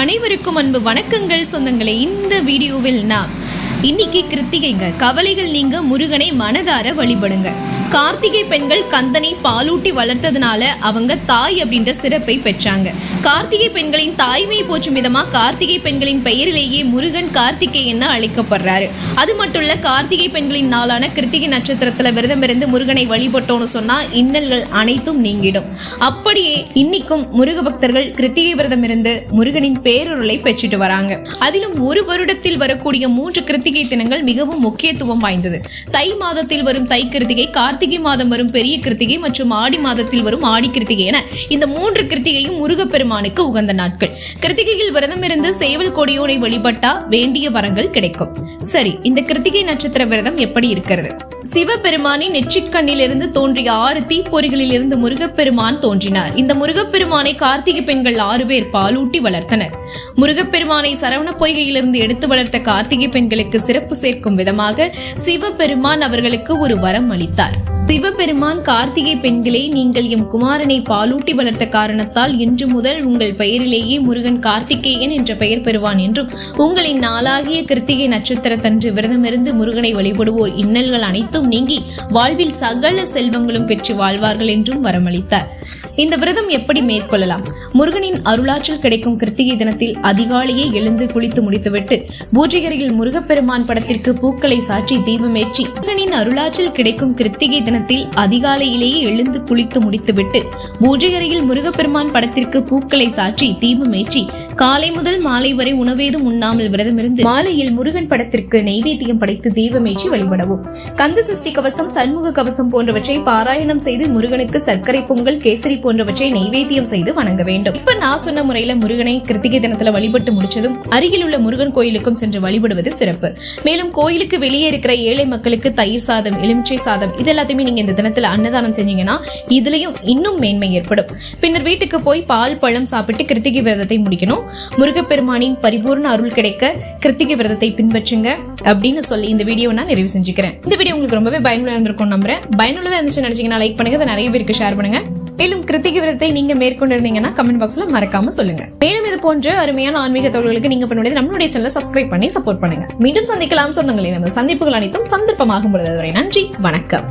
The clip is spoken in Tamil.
அனைவருக்கும் அன்பு வணக்கங்கள். சொந்தங்களே இந்த வீடியோவில் நான் இன்னைக்கு கிருத்திகைங்க. கவலைகள் நீங்க முருகனை மனதார வழிபடுங்க. கார்த்திகை பெண்கள் கந்தனை பாலூட்டி வளர்த்ததுனால அவங்க தாய் அப்படின்ற சிறப்பை பெற்றாங்க. கார்த்திகை பெண்களின் தாய்மையை போற்றும் விதமா கார்த்திகை பெண்களின் பெயரிலேயே முருகன் கார்த்திகேயன் அழைக்கப்படுறாரு. அது மட்டும் இல்ல கார்த்திகை பெண்களின் நாளான கிருத்திகை நட்சத்திரத்துல விரதம் இருந்து முருகனை வழிபட்டோம்னு சொன்னா இன்னல்கள் அனைத்தும் நீங்கிடும். அப்படியே இன்னைக்கும் முருக பக்தர்கள் கிருத்திகை விரதம் இருந்து முருகனின் பேரொருளை பெற்றுட்டு வராங்க. அதிலும் ஒரு வருடத்தில் வரக்கூடிய மூன்று கிருத்திகை தினங்கள் மிகவும் முக்கியத்துவம் வாய்ந்தது. தை மாதத்தில் வரும் தை கிருத்திகை கார்த்திகை கார்த்திகை மாதம் வரும் பெரிய கிருத்திகை மற்றும் ஆடி மாதத்தில் வரும் ஆடி கிருத்திகை என இந்த மூன்று கிருத்திகையும் முருகப்பெருமானுக்கு உகந்த நாட்கள். கிருத்திகையில் விரதம் இருந்து சேவல் கொடியோனை வழிபட்டா வேண்டிய வரங்கள் கிடைக்கும். சரி இந்த கிருத்திகை நட்சத்திர விரதம் எப்படி இருக்கிறது? சிவபெருமானின் நெற்றிக்கண்ணிலிருந்து தோன்றிய ஆறு தீப்பொறிகளில் இருந்து முருகப்பெருமான் தோன்றினார். இந்த முருகப்பெருமானை கார்த்திகை பெண்கள் ஆறு பேர் பாலூட்டி வளர்த்தனர். முருகப்பெருமானை சரவண பொய்கையிலிருந்து எடுத்து வளர்த்த கார்த்திகை பெண்களுக்கு சிறப்பு சேர்க்கும் விதமாக சிவபெருமான் அவர்களுக்கு ஒரு வரம் அளித்தார். சிவபெருமான் கார்த்திகை பெண்களே நீங்கள் எம் குமாரனை பாலூட்டி வளர்த்த காரணத்தால் இன்று முதல் உங்கள் பெயரிலேயே முருகன் கார்த்திகேயன் என்ற பெயர் பெறுவான் என்றும் உங்களின் நாளாகிய கிருத்திகை நட்சத்திரத்தன்று விரதமிருந்து முருகனை வழிபடுவோர் இன்னல்கள் அனைத்தும் நீங்கி வாழ்வில் சகல செல்வங்களும் பெற்று வாழ்வார்கள் என்றும் வரமளித்தார். இந்த விரதம் எப்படி மேற்கொள்ளலாம்? முருகனின் அருளாற்றல் கிடைக்கும் கிருத்திகை தினத்தில் அதிகாலையே எழுந்து குளித்து முடித்துவிட்டு பூஜையறையில் முருகப்பெருமான் படத்திற்கு பூக்களை சாற்றி தீபமேற்றி முருகனின் அருளாற்றல் கிடைக்கும் கிருத்திகை தினத்தில் அதிகாலையிலேயே எழுந்து குளித்து முடித்துவிட்டு பூஜை அறையில் முருகப்பெருமான் படத்திற்கு பூக்களை சாற்றி தீபமேற்றி காலை முதல் மாலை வரை உணவேதும் உண்ணாமல் விரதமிருந்து மாலையில் முருகன் படத்திற்கு நெய்வேத்தியம் படைத்து தீபமேற்றி வழிபடவும். கந்த சஷ்டி கவசம் சண்முக கவசம் போன்றவற்றை பாராயணம் செய்து முருகனுக்கு சர்க்கரை பொங்கல் கேசரி போன்றவற்றை நெய்வேத்தியம் செய்து வணங்க வேண்டும். இப்ப நான் சொன்ன முறையில முருகனை கிருத்திகை தினத்துல வழிபட்டு முடிச்சதும் அருகில் உள்ள முருகன் கோயிலுக்கும் சென்று வழிபடுவது சிறப்பு. மேலும் கோயிலுக்கு வெளியே இருக்கிற ஏழை மக்களுக்கு தயிர் சாதம் எலுமிச்சை சாதம் இது எல்லாத்தையுமே நீங்க இந்த தினத்துல அன்னதானம் செஞ்சீங்கன்னா இதுலயும் இன்னும் மேன்மை ஏற்படும். பின்னர் வீட்டுக்கு போய் பால் பழம் சாப்பிட்டு கிருத்திகை விரதத்தை முடிக்கணும். முருகப்பெருமானின் பரிபூர்ண அருள் கிடைக்க கிருத்திகை விரதத்தை பின்பற்றுங்க அப்படின்னு சொல்லி இந்த வீடியோ நான் நிறைவு செஞ்சுக்கிறேன். இந்த வீடியோ உங்களுக்கு ரொம்பவே பயனுள்ள இருந்திருக்கும் நம்புறேன். பயனுள்ளவே இருந்துச்சு நினைச்சீங்கன்னா லைக் பண்ணுங்க. அதை நிறைய பேருக்கு ஷேர் பண்ணுங்க. மேலும் கிருத்திகை விரதத்தை நீங்க மேற்கொண்டிருந்தீங்கன்னா கமெண்ட் பாக்ஸ்ல மறக்காம சொல்லுங்க. மேலும் இது போன்ற அருமையான ஆன்மீக தகவல்களுக்கு நீங்க பண்ணுவது நம்மளுடைய சேனலை சப்ஸ்கிரைப் பண்ணி சப்போர்ட் பண்ணுங்க. மீண்டும் சந்திக்கலாம். சொந்தங்களே. நம்ம சந்திப்புகள் அனைத்தும் சந்தர்ப்பமாகும் பொழுது வரை நன்றி. வணக்கம்.